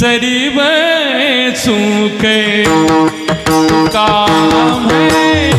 सरी सूखे काम है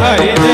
હરિ